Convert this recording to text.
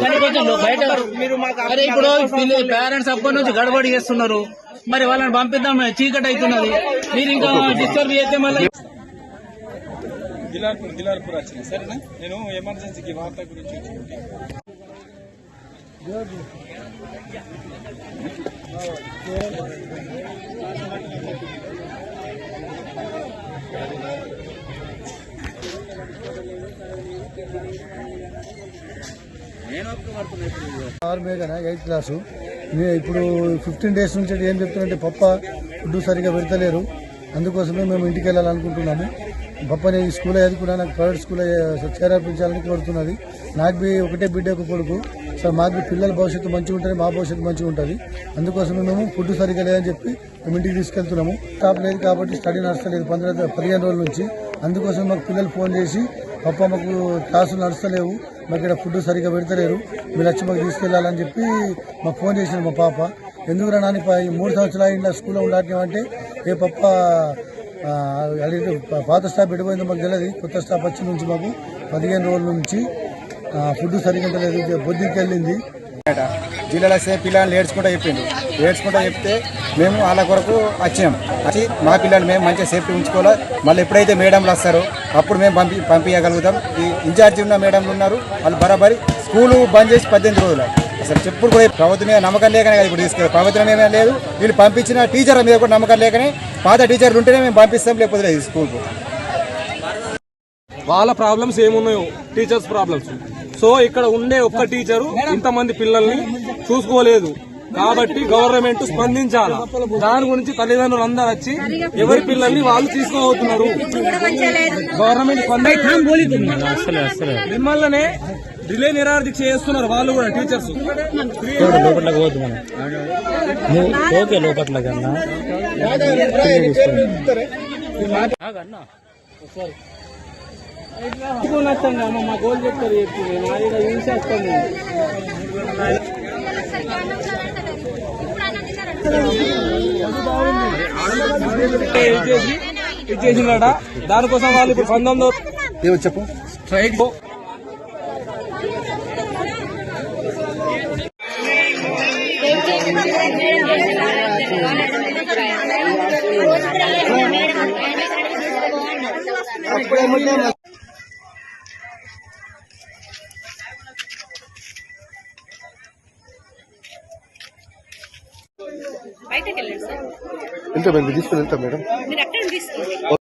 కానీ కొంచెం లో- బయట మీరు ఇప్పుడు పేరెంట్స్ అప్పటి నుంచి గడబడి చేస్తున్నారు. మరి వాళ్ళని పంపిద్దాం చీకటి అవుతున్నది. మీరు ఇంకా డిస్టర్బ్ చేస్తే మళ్ళీ దిలార్పూర్ దిలార్పూర్ వచ్చిన సరేనా? నేను ఎమర్జెన్సీకి వార్త గురించి ఆరు మేఘన ఎయిత్ క్లాసు. ఇప్పుడు ఫిఫ్టీన్ డేస్ నుంచి ఏం చెప్తున్నారంటే పప్ప ఫుడ్ సరిగా పెడతలేరు. అందుకోసమే మేము ఇంటికి వెళ్ళాలనుకుంటున్నాము. పప్పని ఈ స్కూల్లో చదువుకున్నా నాకు ప్రైవేట్ స్కూల్ చేర్పించాలని కోరుతున్నది. నాకు బి ఒకటే బిడ్డ ఒక కొడుకు. సార్ మాకు బి పిల్లల భవిష్యత్తు మంచిగా ఉంటుంది మా భవిష్యత్తు మంచిగా ఉంటుంది. అందుకోసమే మేము ఫుడ్ సరిగా లేదని చెప్పి మేము ఇంటికి తీసుకెళ్తున్నాము. స్టాప్ లేదు కాబట్టి స్టడీ నడుస్తలేదు పంద్రహ పదిహేను రోజుల నుంచి. అందుకోసం మాకు పిల్లలు ఫోన్ చేసి పప్ప మాకు క్లాసులు నడుస్తలేవు మాకు ఇక్కడ ఫుడ్ సరిగ్గా పెడతలేరు. మీరు వచ్చి మాకు తీసుకెళ్ళాలని చెప్పి మాకు ఫోన్ చేసింది మా పాప. ఎందుకురా నాని పా- ఈ మూడు సంవత్సరాలు ఇంట్లో స్కూల్లో ఉండాలంటే ఏ పప్ప అడిగితే పాత స్టాఫ్ పెట్టిపోయిందో మాకు తెలియదు కొత్త స్టాఫ్ వచ్చి నుంచి మాకు పదిహేను రోజుల నుంచి ఫుడ్ సరిగ్గా లేదు బొద్దికి వెళ్ళింది జిల్లాలో వస్తే పిల్లల్ని ఏడ్చుకుంటా చెప్పిండు. ఏడ్చుకుంటా చెప్తే మేము వాళ్ళ కొరకు వచ్చినాం వచ్చి మా పిల్లలు మేము మంచిగా సేఫ్టీ ఉంచుకోవాలి? మళ్ళీ ఎప్పుడైతే మేడంలు వస్తారో అప్పుడు మేము పంపి పంపించగలుగుతాం. ఈ ఇన్ఛార్జి ఉన్న మేడంలు ఉన్నారు. వాళ్ళు బరాబరి స్కూలు బంద్ చేసి పద్దెనిమిది రోజులు అసలు చెప్పుడు కూడా ప్రభుత్వం మీద నమ్మకం లేకనే కదా ఇప్పుడు తీసుకెళ్ళి. ప్రభుత్వం మీద లేదు. వీళ్ళు పంపించిన టీచర్ మీద కూడా నమ్మకం లేకనే పాత టీచర్లు ఉంటేనే మేము పంపిస్తాం లేకపోతే లేదు స్కూల్కు. వాళ్ళ ప్రాబ్లమ్స్ ఏమున్నాయో? Teachers problems. సో ఇక్కడ ఉండే ఒక్క టీచరు ఇంతమంది పిల్లల్ని చూసుకోలేదు. కాబట్టి గవర్నమెంట్ స్పందించాలి? దాని గురించి తల్లిదండ్రులు అందరూ వచ్చి ఎవరి పిల్లల్ని వాళ్ళు తీసుకోబోతున్నారు? గవర్నమెంట్ మిమ్మల్నే రిలే నిరాదీక్ష చేస్తున్నారు వాళ్ళు కూడా టీచర్స్. ఓకే లోపట్ల కన్నా ఆగన్నా ఒకసారి మా గోల్ చెప్తారు చెప్పి నేను చూసేస్తాను ఇచ్చేసి ఇచ్చేసిందట దానికోసం వాళ్ళు ఇప్పుడు పంతొమ్మిదో చెప్పు. స్ట్రైక్ బయటకు వెళ్ళండి సార్ వెళ్తాం తీసుకుని వెళ్తాం మేడం. మీరు అక్కడ తీసుకోండి.